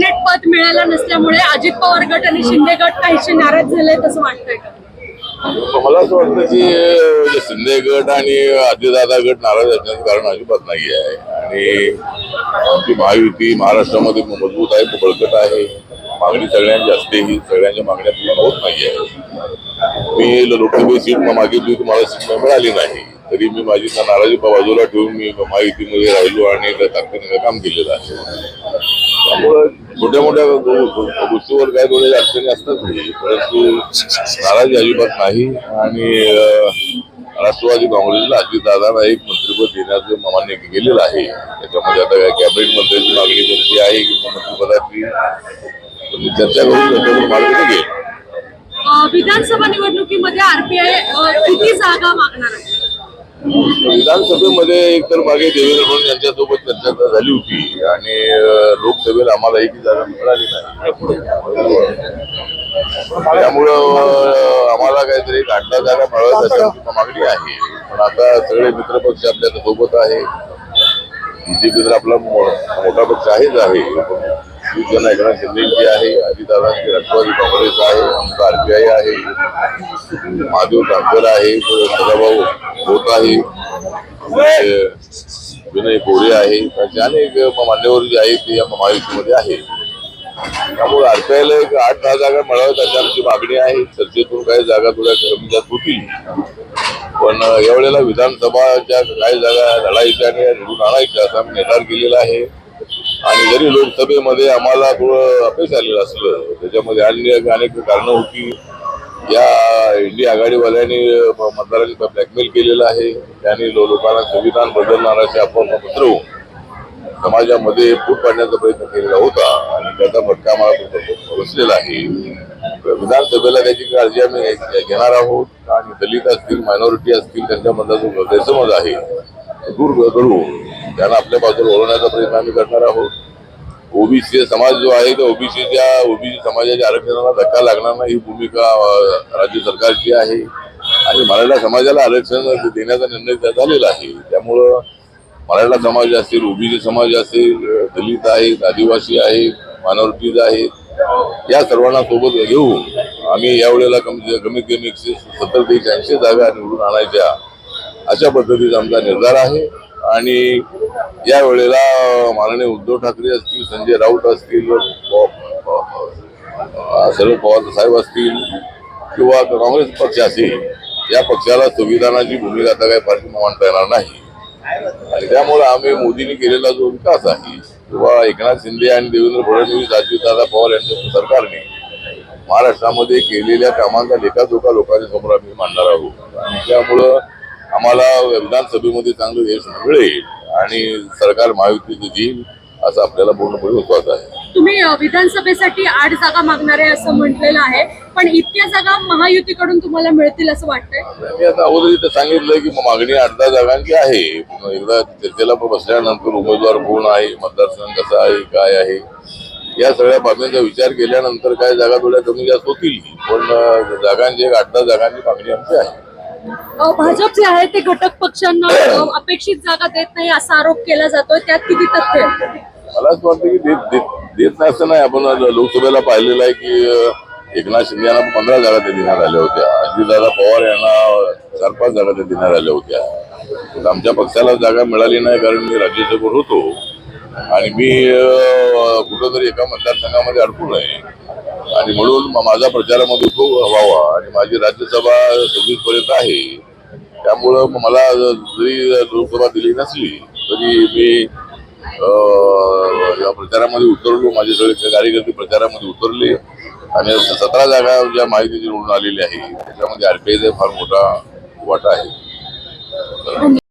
Cabinet पद मिळालं नसल्यामुळे अजित पवार गट आणि शिंदे गट काहीशी नाराज झाले असं वाटतंय का? मला असं वाटतं की शिंदे गट आणि अजितदादा गट नाराज असण्याचं कारण अजिबात नाही आहे आणि आमची महायुती महाराष्ट्रामध्ये मजबूत आहे बळकट आहे. मागणी सगळ्यांची असते ही सगळ्यांच्या मागण्या पूर्ण होत नाही आहे मी लोकसभेची सीट मागितली होती मला सीट मिळाली नाही. तरी मी माझी नाराजी बाजूला ठेवून मी माहितीमध्ये राहिलो आणि ताकदीने काम केलेलं आहे. त्यामुळं छोट्या मोठ्या गोष्टीवर काय थोडे अडचणी असतात परंतु नाराजी अजिबात नाही आणि राष्ट्रवादी काँग्रेसला अजितदादांना एक मंत्रिपद देण्याचं मान्य केलेलं आहे. त्याच्यामध्ये आता काय कॅबिनेट मंत्र्यांची मागणी कोणती आहे किंवा मंत्रिपदाची मी चर्चा करून त्याच्यावर मार्ग निघेल विधानसभा निवडणुकीमध्ये आरपीआय किती जागा मागणार आहे? विधानसभेमध्ये एकतर मागे देवेंद्र फडणवीस यांच्यासोबत चर्चा झाली होती आणि लोकसभेला आम्हाला एकही जागा मिळाली नाही. त्यामुळं आम्हाला काहीतरी एक जागा मिळाव्यात अशी मागणी आहे. पण आता सगळे मित्रपक्ष आपल्यासोबत आहे. बीजेपी तर आपला मोठा पक्ष आहेच आहे. शिवसेना एकनाथ शिंदेची आहे अजितदादांची राष्ट्रवादी काँग्रेस आहे आमचा आरपीआय आहे महादेव ठाकरे आहे सदाभाऊ होत आहे. म्हणजे विनय गोरे आहे असे अनेक मान्यवर जे आहेत ते या महायुतीमध्ये आहे. त्यामुळे आरपीआयला एक आठ दहा जागा मिळाव्यात अशी आमची मागणी आहे. चर्चेतून काही जागा थोड्या कमी जात होतील. पण यावेळेला विधानसभाच्या काही जागा लढायच्या आणि निवडून आणायच्या असा आम्ही निर्धार केलेला आहे. आणि जरी लोकसभेमध्ये आम्हाला थोडं अपयश आलेलं असलं त्याच्यामध्ये अन्य अनेक कारणं होती. या इंडिया आघाडीवाल्यांनी म- मतदारांनी ब्लॅकमेल केलेलं आहे. त्यांनी लो- लोकांना संविधान बदलणार असे आपण पसरवून समाजामध्ये फूट पाडण्याचा प्रयत्न केलेला होता आणि त्याचा फटका मला बसलेला आहे. विधानसभेला त्याची काळजी आम्ही घेणार आहोत. आणि दलित असतील मायनॉरिटी असतील त्यांच्यामधला जो गैरसमज आहे. दूर करून त्यांना आपल्या बाजूला ओळवण्याचा प्रयत्न आम्ही करणार आहोत. ओबीसी समाज जो आहे तो ओबीसीच्या ओबीसी समाजाच्या आरक्षणाला धक्का लागणार नाही ही भूमिका राज्य सरकारची आहे. आणि मराठा समाजाला आरक्षण देण्याचा निर्णय झालेला आहे. त्यामुळं मराठा समाज असेल ओबीसी समाज असेल दलित आहेत आदिवासी आहेत मायनॉरिटीज आहेत या सर्वांना सोबत घेऊन आम्ही यावेळेला कमी कमीत कमी एकशे सत्तर ते एकशे ऐंशी जागा निवडून आणायच्या अशा पद्धतीचा आमचा निर्धार आहे. आणि या वेळेला माननीय उद्धव ठाकरे असतील संजय राऊत असतील शरद पवार साहेब असतील किंवा काँग्रेस पक्ष असेल या पक्षाला संविधानाची भूमिका आता काही फारशी मांडता येणार नाही. आणि त्यामुळे आम्ही मोदींनी केलेला जो विकास आहे किंवा एकनाथ शिंदे आणि देवेंद्र फडणवीस अजितदादा पवार यांच्या सरकारने महाराष्ट्रामध्ये केलेल्या कामांचा लेखाजोखा लोकांच्या समोर आम्ही मांडणार आहोत. आणि त्यामुळं आम्हाला विधानसभेमध्ये चांगलं यश मिळेल आणि सरकार महायुतीचं देईल असं आपल्याला पूर्णपणे विश्वास आहे. तुम्ही विधानसभेसाठी आठ जागा मागणार आहे असं म्हटलेलं आहे. पण इतक्या जागा महायुतीकडून तुम्हाला मिळतील असं वाटतंय? मी आता अगोदर इथं सांगितलं की मागणी अठ दहा जागांची आहे. पण एकदा चर्चेला बसल्यानंतर उमेदवार कोण आहे मतदारसंघ कसा आहे काय आहे? या सगळ्या बाबींचा विचार केल्यानंतर काय जागा थोड्या कमी जास्त होतील पण जागांची एक आठ दहा जागांची मागणी आमची आहे. भाजप जे आहे ते घटक पक्षांना अपेक्षित जागा देत नाही असा आरोप केला जातोय. त्यात किती तथ्य मलाच मला असं वाटतं की देत देत नाही असं नाही. आपण लोकसभेला पाहिलेलं आहे की एकनाथ शिंदे यांना पंधरा जागा ते देण्यात आल्या होत्या. अजितदादा पवार यांना चार पाच जागा ते देण्यात आल्या होत्या. आमच्या पक्षाला जागा मिळाली नाही कारण मी राज्यसभेवर होतो. आणि मी कुठंतरी एका मतदारसंघामध्ये अडकून आहे. आणि म्हणून माझा प्रचारामध्ये खूप व्हावा आणि माझी राज्यसभा सव्वीस पर्यंत आहे. त्यामुळं मला जरी लोकसभा दिली नसली तरी मी या प्रचारामध्ये उतरलो. माझे सगळे कार्यकर्ते प्रचारामध्ये उतरले. आणि सतरा जागा ज्या माहिती निवडून आलेली आहे त्याच्यामध्ये आरपीआयचा फार मोठा वाटा आहे.